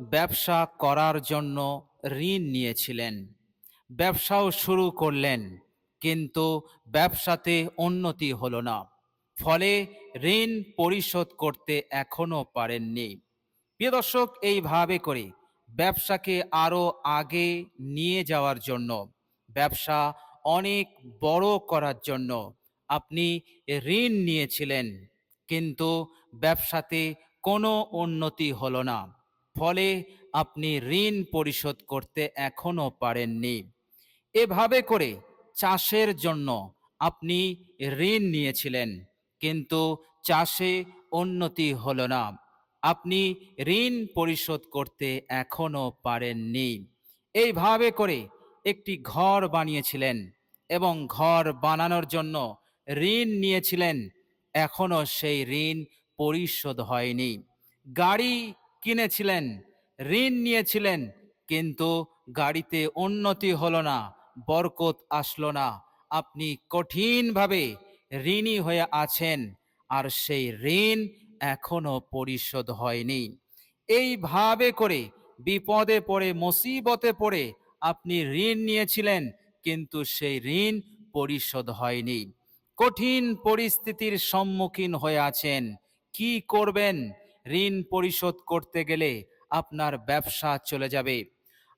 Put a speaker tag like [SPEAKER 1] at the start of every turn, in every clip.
[SPEAKER 1] ব্যবসা করার জন্য ঋণ নিয়েছিলেন। ব্যবসাও শুরু করলেন, কিন্তু ব্যবসাতে উন্নতি হলো না। ফলে ঋণ পরিশোধ করতে এখনও পারেননি। প্রিয় দর্শক, এইভাবে করে ব্যবসাকে আরও আগে নিয়ে যাওয়ার জন্য, ব্যবসা অনেক বড় করার জন্য আপনি ঋণ নিয়েছিলেন, কিন্তু ব্যবসাতে কোনো উন্নতি হলো না। ফলে আপনি ঋণ পরিশোধ করতে এখনও পারেননি। এভাবে করে চাষের জন্য আপনি ঋণ নিয়েছিলেন, কিন্তু চাষে উন্নতি হলো না। আপনি ঋণ পরিশোধ করতে এখনও পারেননি। এইভাবে করে একটি ঘর বানিয়েছিলেন এবং ঘর বানানোর জন্য ঋণ নিয়েছিলেন। এখনও সেই ঋণ পরিশোধ হয়নি। গাড়ি কিনেছিলেন, ঋণ নিয়েছিলেন, কিন্তু গাড়িতে উন্নতি হলো না, বরকত আসলো না। আপনি কঠিনভাবে ঋণী হয়ে আছেন, আর সেই ঋণ এখনও পরিশোধ হয়নি। এইভাবে করে বিপদে পড়ে, মুসিবতে পড়ে আপনি ঋণ নিয়েছিলেন, কিন্তু সেই ঋণ পরিশোধ হয়নি। কঠিন পরিস্থিতির সম্মুখীন হয়ে আছেন। কি করবেন? ঋণ পরিশোধ করতে গেলে আপনার ব্যবসা চলে যাবে।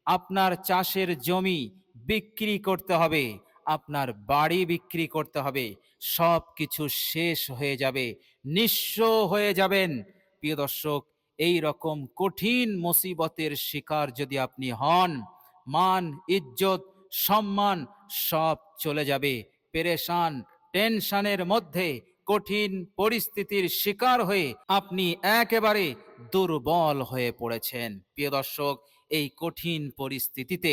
[SPEAKER 1] আপনার চাষের জমি বিক্রি করতে হবে, আপনার বাড়ি বিক্রি করতে হবে সব কিছু শেষ হয়ে যাবে, নিঃস্ব হয়ে যাবেন। প্রিয় দর্শক, এই রকম কঠিন মুসিবতের শিকার যদি আপনি হন, মান, ইজ্জত, সম্মান সব চলে যাবে। পেরেশান, টেনশনের মধ্যে কঠিন পরিস্থিতির শিকার হয়ে আপনি একেবারে দুর্বল হয়ে পড়েছেন। প্রিয় দর্শক, এই কঠিন পরিস্থিতিতে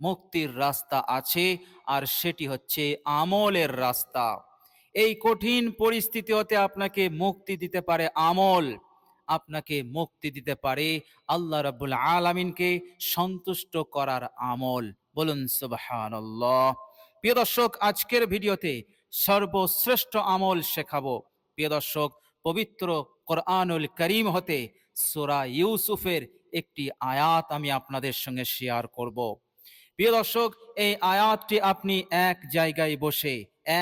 [SPEAKER 1] মুক্তির রাস্তা আছে আর সেটি হচ্ছে আমলের রাস্তা। এই কঠিন পরিস্থিতি হতে আপনাকে মুক্তি দিতে পারে আমল। আপনাকে মুক্তি দিতে পারে আল্লাহ রাব্বুল আলামিনকে সন্তুষ্ট করার আমল। বলুন সুবহানাল্লাহ। প্রিয় দর্শক, আজকের ভিডিওতে সর্বশ্রেষ্ঠ আমল শেখাবো। প্রিয় দর্শক, পবিত্র কোরআনুল করিম হতে সোরা ইউসুফের একটি আয়াত আমি আপনাদের সঙ্গে শেয়ার করব। প্রিয় দর্শক, এই আয়াতটি আপনি এক জায়গায় বসে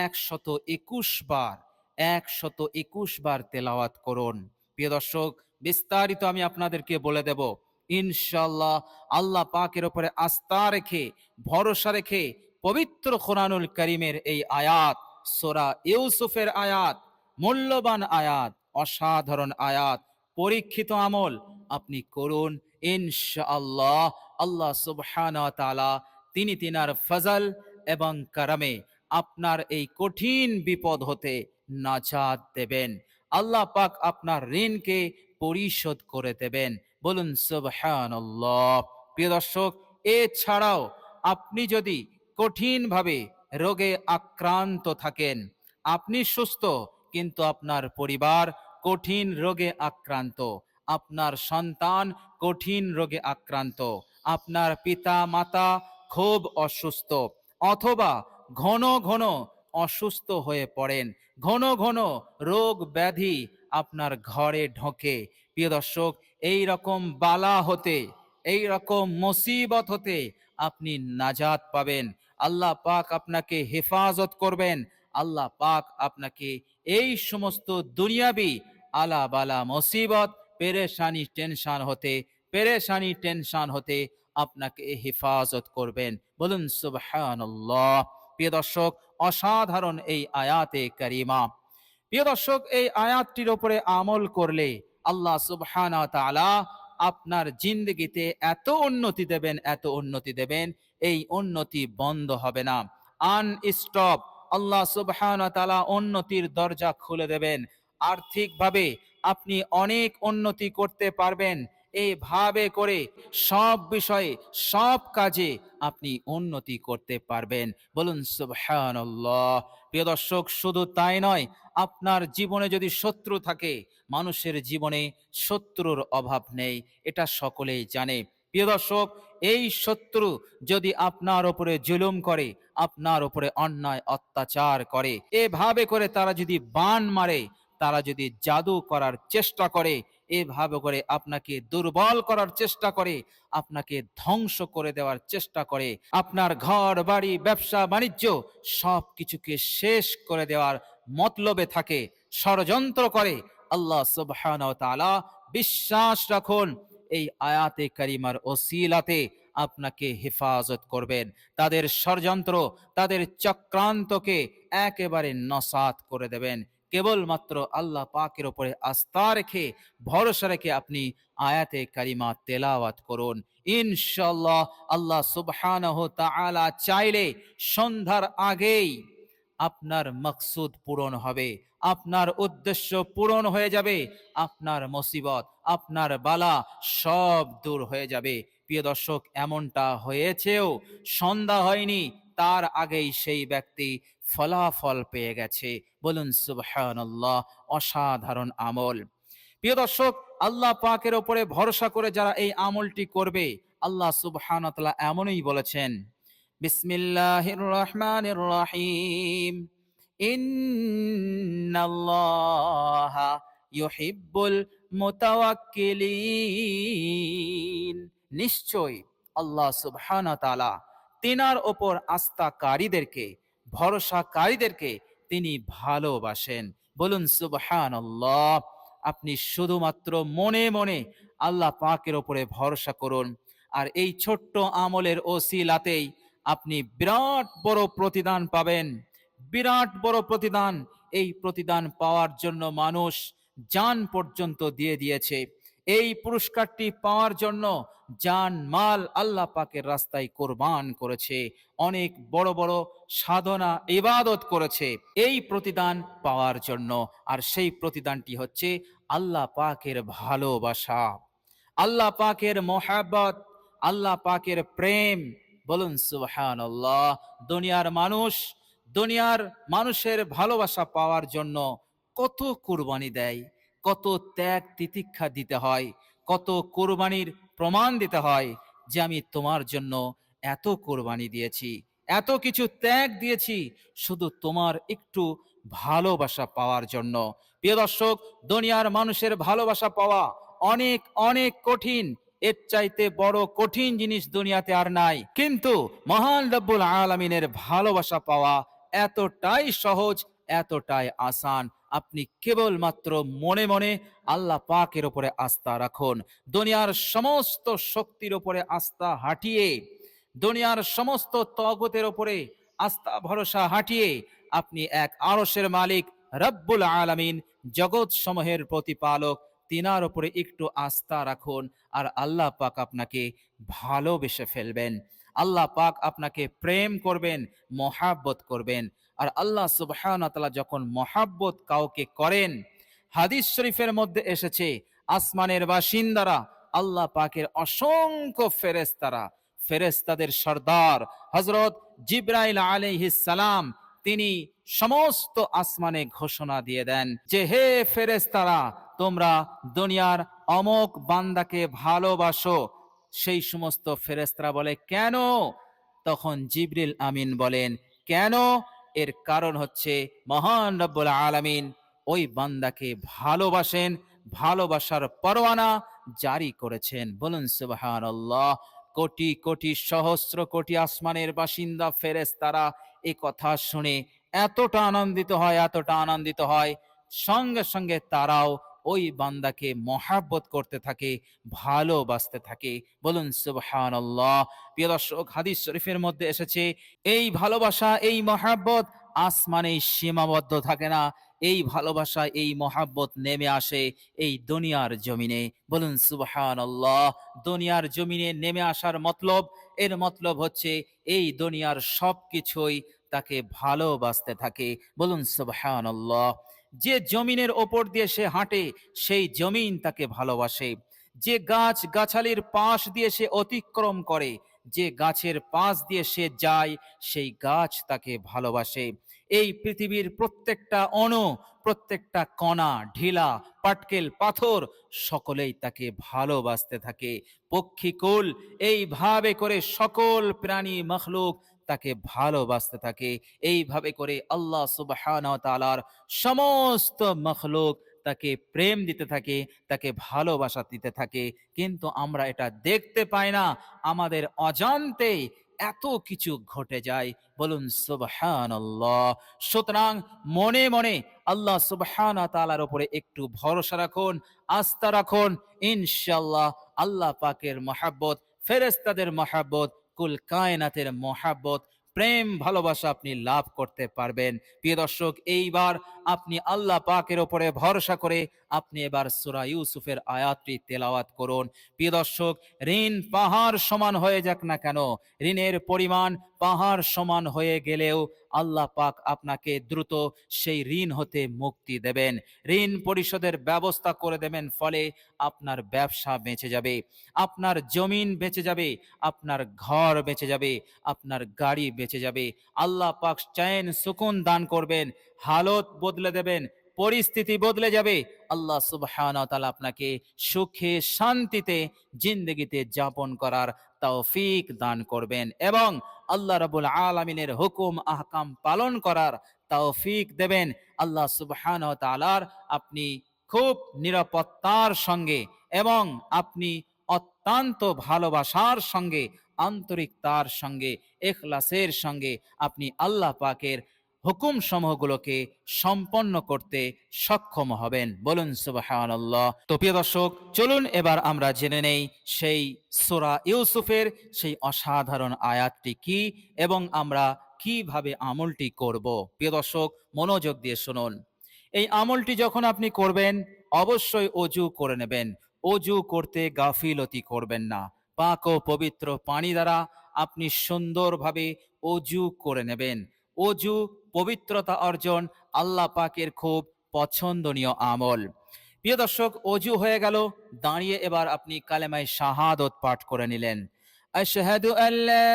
[SPEAKER 1] একশত একুশ বার, একশত একুশ বার তেলাওয়াত করুন। প্রিয় দর্শক, বিস্তারিত আমি আপনাদেরকে বলে দেব। ইনশাল্লাহ আল্লাহ পাকের ওপরে আস্থা রেখে, ভরসা রেখে পবিত্র কোরআনুল করিমের এই আয়াত সোরা ইউসুফের আয়াত, মূল্যবান আয়াত, অসাধারণ আয়াত, পরীক্ষিত আমল আপনি করুন। ইনশাআল্লাহ, আল্লাহ সুবহান তালা তিনি তিনার ফজল এবং কারামে আপনার এই কঠিন বিপদ হতে নাজাত দেবেন। আল্লাহ পাক আপনার ঋণকে পরিশোধ করে দেবেন। বলুন, সুবহানাল্লাহ। প্রিয় দর্শক, এছাড়াও আপনি যদি কঠিনভাবে রোগে আক্রান্ত থাকেন। আপনি সুস্থ, কিন্তু আপনার পরিবার কঠিন রোগে আক্রান্ত। আপনার সন্তান কঠিন রোগে আক্রান্ত। আপনার পিতা মাতা খুব অসুস্থ, অথবা ঘন ঘন অসুস্থ হয়ে পড়েন। ঘন ঘন রোগ ব্যাধি আপনার ঘরে ঢোকে। প্রিয় দর্শক, এই রকম বালা হতে, এই রকম মুসিবত হতে আপনি নাজাত পাবেন। আল্লাহ পাক আপনাকে হেফাজত করবেন। আল্লাহ পাক আপনাকে এই সমস্ত দুনিয়াবি আলা বালা মুসিবত, পেরেশানি, টেনশন হতে, পেরেশানি, টেনশন হতে আপনাকে হেফাজত করবেন। বলুন, সুবহানাল্লাহ। প্রিয় দর্শক, অসাধারণ এই আয়াতে করিমা। প্রিয় দর্শক, এই আয়াতটির উপরে আমল করলে আল্লাহ সুবহানা তাআলা আপনার জিন্দগিতে এত উন্নতি দেবেন, এত উন্নতি দেবেন। এই উন্নতি বন্ধ হবে না। আন স্টপ আল্লাহ সুবহানা তাআলা উন্নতির দরজা খুলে দেবেন। আর্থিকভাবে আপনি অনেক উন্নতি করতে পারবেন। এইভাবে করে সব বিষয়ে, সব কাজে আপনি উন্নতি করতে পারবেন। বলুন, সুবহানাল্লাহ। প্রিয় দর্শক, শুধু তাই নয়, আপনার জীবনে যদি শত্রু থাকে, মানুষের জীবনে শত্রুর অভাব নেই, এটা সকলেই জানে। প্রিয় দর্শক এই শত্রু যদি আপনার উপরে জুলুম করে, আপনার উপরে অন্যায় অত্যাচার করে, এভাবে করে তারা যদি বান মারে, তারা যদি জাদু করার চেষ্টা করে, এভাবে করে আপনাকে দুর্বল করার চেষ্টা করে, আপনাকে ধ্বংস করে দেওয়ার চেষ্টা করে, আপনার ঘর, বাড়ি, ব্যবসা, বাণিজ্য সব কিছুকে শেষ করে দেওয়ার মতলবে থাকে, ষড়যন্ত্র করে, আল্লাহ তাআলা বিশ্বাস রাখুন। এই আয়াতে কারিমার ওসিলাতে আপনাকে হেফাজত করবেন। তাদের ষড়যন্ত্র, তাদের চক্রান্তকে একেবারে নসাত করে দেবেন। কেবলমাত্র আল্লাহ পাকের ওপরে আস্থা রেখে, ভরসা রেখে আপনি আয়াতে কারিমা তেলাওয়াত করুন। ইনশাল্লাহ আল্লাহ সুবহানাহু তাআলা চাইলে সন্ধ্যার আগেই আপনার মকসুদ পূরণ হবে। আপনার উদ্দেশ্য পূরণ হয়ে যাবে, আপনার মুসিবত, আপনার বালা সব দূর হয়ে যাবে। প্রিয় দর্শক, এমনটা হয়েছেও সন্ধ্যা হয়নি, তার আগেই সেই ব্যক্তি ফলাফল পেয়ে গেছে। বলুন, সুবহানাল্লাহ, অসাধারণ আমল। প্রিয় দর্শক, আল্লাহ পাকের ওপরে ভরসা করে যারা এই আমলটি করবে, আল্লাহ তাআলা এমনই বলেছেন, বিসমিল্লাহির রহমানির রহিম। ইন্নাল্লাহা ইউহিব্বুল মুতাওয়াক্কিলিন নিশ্চয় আল্লাহ সুবহানাহু তাআলা তিনার ওপর আস্থাকারীদেরকে, ভরসাকারীদেরকে তিনি ভালোবাসেন। বলুন, সুবহানাল্লাহ, আপনি শুধুমাত্র মনে মনে আল্লাহ পাকের ওপরে ভরসা করুন। আর এই ছোট্ট আমলের ওসিলাতেই আপনি বিরাট বড় প্রতিদান পাবেন। বিরাট বড় প্রতিদান। এই প্রতিদান পাওয়ার জন্য মানুষ জান পর্যন্ত দিয়ে দিয়েছে। এই পুরস্কারটি পাওয়ার জন্য যান মাল আল্লাহ পাকের রাস্তায় কোরবান করেছে। অনেক বড় বড় সাধনা, ইবাদত করেছে। এই প্রতিদান পাওয়ার জন্য। আর সেই প্রতিদানটি হচ্ছে আল্লাহ পাকের ভালোবাসা। আল্লাহ পাকের মোহাব্বত, আল্লাহ পাকের প্রেম। বলুন সুবহানাল্লাহ। দুনিয়ার মানুষ দুনিয়ার মানুষের ভালোবাসা পাওয়ার জন্য কত কুরবানি দেয়, কত ত্যাগ তিতিক্ষা দিতে হয়, কত কোরবানির প্রমাণ দিতে হয় যে আমি তোমার জন্য এত কোরবানি দিয়েছি, এত কিছু ত্যাগ দিয়েছি, শুধু তোমার একটু ভালোবাসা পাওয়ার জন্য। প্রিয় দর্শক, দুনিয়ার মানুষের ভালোবাসা পাওয়া অনেক অনেক কঠিন, এর চাইতে বড় কঠিন জিনিস দুনিয়াতে আর নাই। কিন্তু মহান রব্বুল আলমিনের ভালোবাসা পাওয়া এতটাই সহজ, এতটাই আসান। আপনি কেবলমাত্র মনে মনে আল্লাহ পাকের ওপরে আস্থা রাখুন। দুনিয়ার সমস্ত শক্তির ওপরে আস্থা হাঁটিয়ে, দুনিয়ার সমস্ত তগতের ওপরে আস্থা, ভরসা হাঁটিয়ে আপনি এক আরসের মালিক, রব্বুল আলামিন, জগৎ সমূহের প্রতিপালক। তিনার ওপরে একটু আস্থা রাখুন আর আল্লাহ পাক আপনাকে ভালোবেসে ফেলবেন। আল্লাহ পাক আপনাকে প্রেম করবেন, মহাব্বত করবেন। আর আল্লাহ সুবহানাহু যখন মহাব্বত কাউকে করেন, হাদিস শরীফের মধ্যে এসেছে, আসমানের বাসিন্দারা, আল্লাহ পাকের অসংখ্য ফেরেস্তারা ফেরেস্তাদের সর্দার হজরত জিব্রাইল সালাম, তিনি সমস্ত আসমানে ঘোষণা দিয়ে দেন যে, হে ফেরেস্তারা তোমরা দুনিয়ার অমক বান্দাকে ভালোবাসো সেই সমস্ত ফেরেস্তারা বলে, কেন? তখন জিবরিল আমিন বলেন, কেন? এর কারণ হচ্ছে মহান রব্বুল আলামিন ওই বান্দাকে ভালোবাসেন, ভালোবাসার পরোয়ানা জারি করেছেন। বলুন, সুবহানাল্লাহ। কোটি কোটি সহস্র কোটি আসমানের বাসিন্দা ফেরেস তারা এ কথা শুনে এতটা আনন্দিত হয়, এতটা আনন্দিত হয়। সঙ্গে সঙ্গে তারাও ওই বান্দাকে মহাব্বত করতে থাকে, ভালোবাসতে থাকে। বলুন, সুবহানাল্লাহ। প্রিয় দর্শক, হাদিস শরীফের মধ্যে এসেছে, এই ভালোবাসা, এই মহাব্বত আসমানে সীমাবদ্ধ থাকে না। এই ভালোবাসা, এই মহাব্বত নেমে আসে এই দুনিয়ার জমিনে। বলুন সুবহান আল্লাহ দুনিয়ার জমিনে নেমে আসার মতলব, এর মতলব হচ্ছে এই দুনিয়ার সব কিছুই তাকে ভালোবাসতে থাকে। বলুন সুবহান আল্লাহ যে জমিনের ওপর দিয়ে সে হাঁটে, সেই জমিন তাকে ভালোবাসে। যে গাছ গাছালির পাশ দিয়ে সে অতিক্রম করে, যে গাছের পাশ দিয়ে সে যায়, সেই গাছ তাকে ভালোবাসে। এই পৃথিবীর প্রত্যেকটা অণু, প্রত্যেকটা কণা, ঢিলা, পাটকেল, পাথর, সকলেই তাকে ভালোবাসতে থাকে। পক্ষীকুল এইভাবে করে সকল প্রাণী, মখলুক তাকে ভালোবাসতে থাকে। এইভাবে করে আল্লাহ সুবহানাহু তালার সমস্ত মখলুক তাকে প্রেম দিতে থাকে, তাকে ভালোবাসা দিতে থাকে। কিন্তু আমরা এটা দেখতে পাই না। আমাদের অজান্তেই এত কিছু ঘটে যায়। বলুন সুবহান সুতরাং মনে মনে আল্লাহ সুবহান তালার উপরে একটু ভরসা রাখুন, আস্থা রাখুন। ইনশাল্লাহ আল্লাহ পাকের মহাব্বত ফেরেস্তাদের মহাব্বত কুল কায়নাতের মহাব্বত, প্রেম, ভালোবাসা আপনি লাভ করতে পারবেন। প্রিয় দর্শক, এইবার আপনি আল্লাহ পাকের ওপরে ভরসা করে আপনি এবার সুরা ইউসুফের আয়াতটি তেলাওয়াত করুন। প্রিয় দর্শক, ঋণ পাহাড় সমান হয়ে যাক না কেন? ঋণের পরিমাণ পাহাড় সমান হয়ে গেলেও আল্লাহ পাক আপনাকে দ্রুত সেই ঋণ হতে মুক্তি দেবেন। ঋণ পরিশোধের ব্যবস্থা করে দেবেন, ফলে আপনার ব্যবসা বেঁচে যাবে, আপনার জমিন বেঁচে যাবে, আপনার ঘর বেঁচে যাবে, আপনার গাড়ি বেঁচে যাবে। আল্লাহ পাক চায়েন সুকুন দান করবেন, হালত বদলে দেবেন পরিস্থিতি বদলে যাবে। আল্লাহ সুবহান তাআলা আপনাকে সুখে শান্তিতে জিন্দগিতে যাপন করার তৌফিক দান করবেন এবং আল্লাহ রাবুল আলমিনের হুকুম, আহকাম পালন করার তৌফিক দেবেন। আল্লাহ সুবহান তাআলার আপনি খুব নিরাপত্তার সঙ্গে এবং আপনি অত্যন্ত ভালোবাসার সঙ্গে, আন্তরিকতার সঙ্গে, এখলাসের সঙ্গে আপনি আল্লাহ পাকের হুকুম সমূহগুলোকে সম্পন্ন করতে সক্ষম হবেন। বলুন, সুবহানাল্লাহ। তো প্রিয় দর্শক, চলুন এবার আমরা জেনে নেই সেই সোরা ইউসুফের সেই অসাধারণ আয়াতটি কি এবং আমরা কীভাবে আমলটি করব। প্রিয় দর্শক, মনোযোগ দিয়ে শুনুন। এই আমলটি যখন আপনি করবেন, অবশ্যই অজু করে নেবেন। অজু করতে গাফিলতি করবেন না। পাক ও পবিত্র পানি দ্বারা আপনি সুন্দরভাবে অজু করে নেবেন। অজু পবিত্রতা অর্জন আল্লাহ পাকের খুব পছন্দনীয় আমল। প্রিয় দর্শক, অজু হয়ে গেল। দাঁড়িয়ে এবার আপনি কালেমায় শাহাদত পাঠ করে নিলেন। আশহাদু আল্লা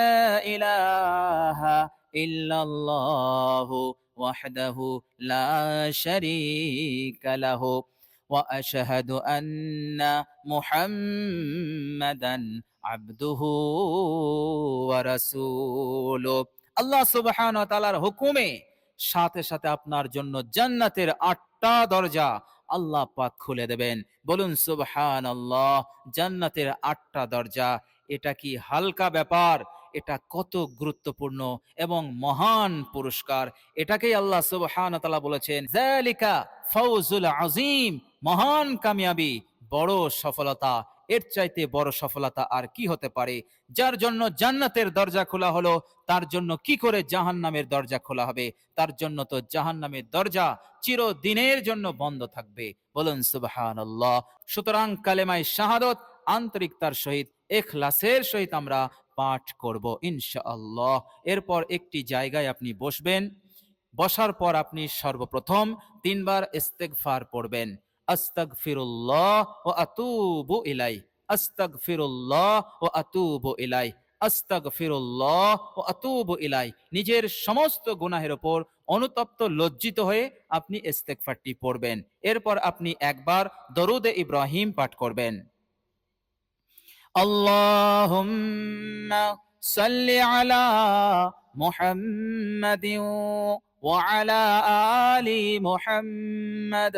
[SPEAKER 1] ইলাহা ইল্লাল্লাহু ওয়াহদাহু লা শারীকা লাহু ওয়া আশহাদু আন্না মুহাম্মাদান আবদুহু ওয়া রাসূলুহু। আল্লাহ সুবহানাহু ওয়া তাআলার হুকুমে সাথে সাথে আপনার জন্য জান্নাতের আটটা দরজা আল্লাহ পাক খুলে দেবেন। বলুন সুবহান আল্লাহ জান্নাতের আটটা দরজা, এটা কি হালকা ব্যাপার? এটা কত গুরুত্বপূর্ণ এবং মহান পুরস্কার। এটাকেই আল্লাহ সুবহান তাআলা বলেছেন জালিকা ফৌজুল আজিম মহান কামিয়াবি, বড় সফলতা। এর চাইতে বড় সফলতা আর কি হতে পারে? যার জন্য জান্নাতের দরজা খোলা হলো, তার জন্য কি করে জাহান্নামের দরজা খোলা হবে? তার জন্য তো জাহান্নামের দরজা চিরদিনের জন্য বন্ধ থাকবে। বলুন সুবহানাল্লাহ। সুতরাং কালেমায় শাহাদত, আন্তরিকতার সহিত, এখলাসের সহিত আমরা পাঠ করব ইনশাআল্লাহ। এরপর একটি জায়গায় আপনি বসবেন। বসার পর আপনি সর্বপ্রথম তিনবার ইস্তেগফার পড়বেন। আস্তাক ফিরুল্লাহ ও আতুবু ইলাই আস্তাক ফিরুল্লাহ ও আতুবু ইলাই আস্তাক ফিরুল্লাহ ও আতুবু ইলাই নিজের সমস্ত গুনাহের ওপর অনুতপ্ত লজ্জিত হয়ে আপনি ইস্তেকফারটি পড়বেন। এরপর আপনি একবার দরুদে ইব্রাহিম পাঠ করবেন। আল্লাহুম্মা সাল্লি আলা মুহাম্মাদিন ওয়া আলা আলি মুহাম্মাদ।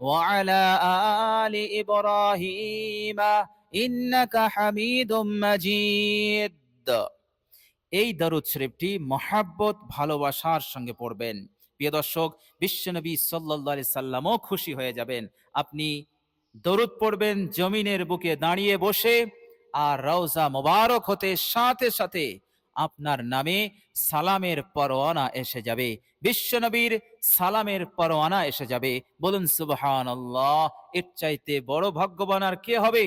[SPEAKER 1] وعلى آل إبراهيم إنك حميد مجيد এই দরুদ শরীফটি মহাব্বত ভালোবাসার সঙ্গে পড়বেন প্রিয় দর্শক বিশ্বনবী সাল্লাল্লাহু আলাইহি সাল্লামও খুশি হয়ে যাবেন আপনি দরুদ পড়বেন জমিনের বুকে দাঁড়িয়ে বসে আর রওজা মোবারক হতে সাথে সাথে আপনার নামে সালামের পরোয়ানা এসে যাবে। বিশ্বনবীর সালামের পরোয়ানা এসে যাবে। বলুন সুবহান আল্লাহ এর চাইতে বড় ভাগ্যবান আর কে হবে?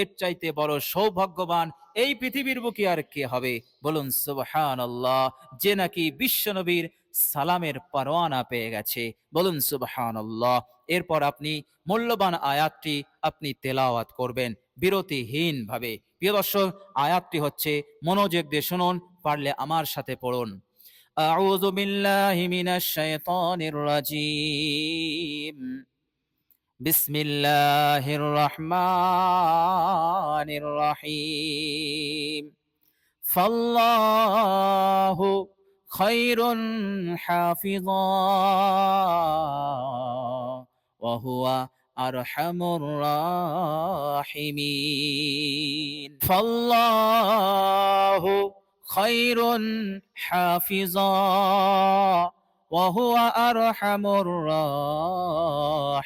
[SPEAKER 1] এর চাইতে বড় সৌভাগ্যবান এই পৃথিবীর বুকে আর কে হবে? বলুন সুবহান আল্লাহ যে নাকি বিশ্বনবীর সালামের পরোয়ানা পেয়ে গেছে। বলুন সুবহান আল্লাহ এরপর আপনি মূল্যবান আয়াতটি আপনি তেলাওয়াত করবেন বিরতিহীন ভাবে প্রিয় দর্শক, আয়াতটি হচ্ছে মনোযোগ দিয়ে শুনুন পারলে আমার সাথে পড়ুন أعوذ بالله من الشيطان الرجيم بسم الله الرحمن الرحيم فالله خير حافظا وهو أرحم الراحمين فالله خير حافظا وهو أرحم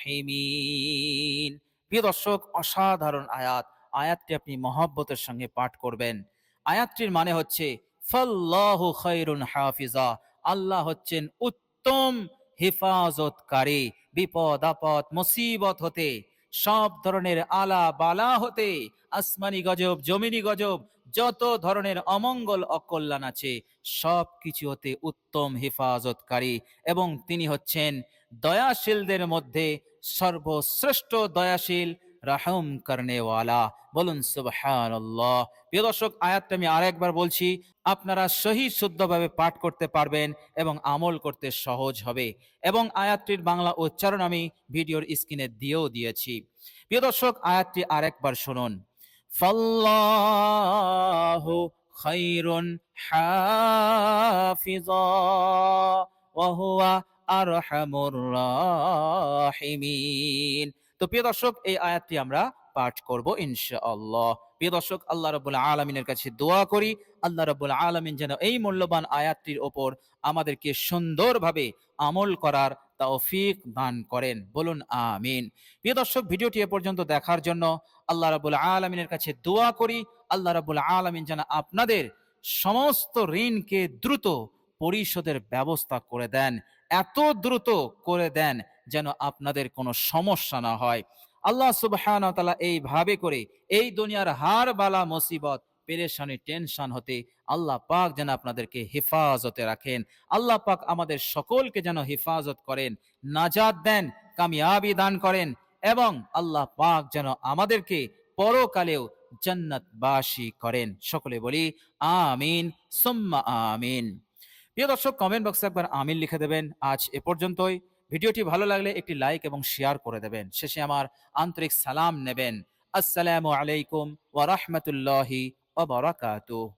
[SPEAKER 1] الراحمين প্রিয় দর্শক অসাধারণ আয়াত আয়াতটি আপনি মহব্বতের সঙ্গে পাঠ করবেন আয়াতটির মানে হচ্ছে ফাল্লাহু খায়রুন হাফিজা আল্লাহ হচ্ছেন উত্তম হেফাজতকারী বিপদ আপদ মুসিবত হতে সব ধরনের আলা বালা হতে আসমানি গজব জমিনি গজব যত ধরনের অমঙ্গল অকল্যাণ আছে সব কিছু হতে উত্তম হেফাজতকারী এবং তিনি হচ্ছেন দয়াশীলদের মধ্যে সর্বশ্রেষ্ঠ দয়াশীল রাহম কর্নেওয়ালা। বলুন, সুবহানাল্লাহ। প্রিয় দর্শক, আয়াতটা আমি আরেকবার বলছি, আপনারা সহি শুদ্ধভাবে পাঠ করতে পারবেন এবং আমল করতে সহজ হবে। এবং আয়াতটির বাংলা উচ্চারণ আমি ভিডিওর স্ক্রিনে দিয়েও দিয়েছি। প্রিয় দর্শক, আয়াতটি আরেকবার শুনুন। ফাল্লাহু খায়রুন হাফিজা ওয়া হুয়া আরহামুর রাহিমিন তো প্রিয় দর্শক, এই আয়াতটি আমরা পাঠ করব ইনশাআল্লাহ। প্রিয় দর্শক, আল্লাহ রাব্বুল আলামিনের কাছে দোয়া করি, আল্লাহ রাব্বুল আলামিন যেন এই মূল্যবান আয়াতটির ওপর আমাদেরকে সুন্দরভাবে আমল করার তৌফিক দান করেন। বলুন, আমিন। প্রিয় দর্শক, ভিডিওটি এ পর্যন্ত দেখার জন্য আল্লাহ রাব্বুল আলামিনের কাছে দোয়া করি, আল্লাহ রাব্বুল আলামিন যেন আপনাদের সমস্ত ঋণকে দ্রুত পরিশোধের ব্যবস্থা করে দেন, এত দ্রুত করে দেন যেন আপনাদের কোনো সমস্যা না হয়। আল্লাহ তাআলা এইভাবে করে এই দুনিয়ার হার বালা মুসিবত, পেরেশানি, টেনশন হতে আল্লাহ পাক যেন আপনাদেরকে হেফাজতে রাখেন। আল্লাহ পাক আমাদের সকলকে যেন হেফাজত করেন নাজাদ দেন, কামিয়াবি দান করেন এবং আল্লাহ পাক যেন আমাদেরকে পরকালেও জান্নাতবাসী করেন। সকলে বলি, আমিন, সুম্মা আমিন। প্রিয় দর্শক কমেন্ট বক্সে একবার আমিন লিখে দেবেন। আজ এ পর্যন্তই। ভিডিওটি ভালো লাগলে একটি লাইক এবং শেয়ার করে দেবেন। শেষে আমার আন্তরিক সালাম নেবেন। আসসালামু আলাইকুম ওয়া বারাকাতুহু।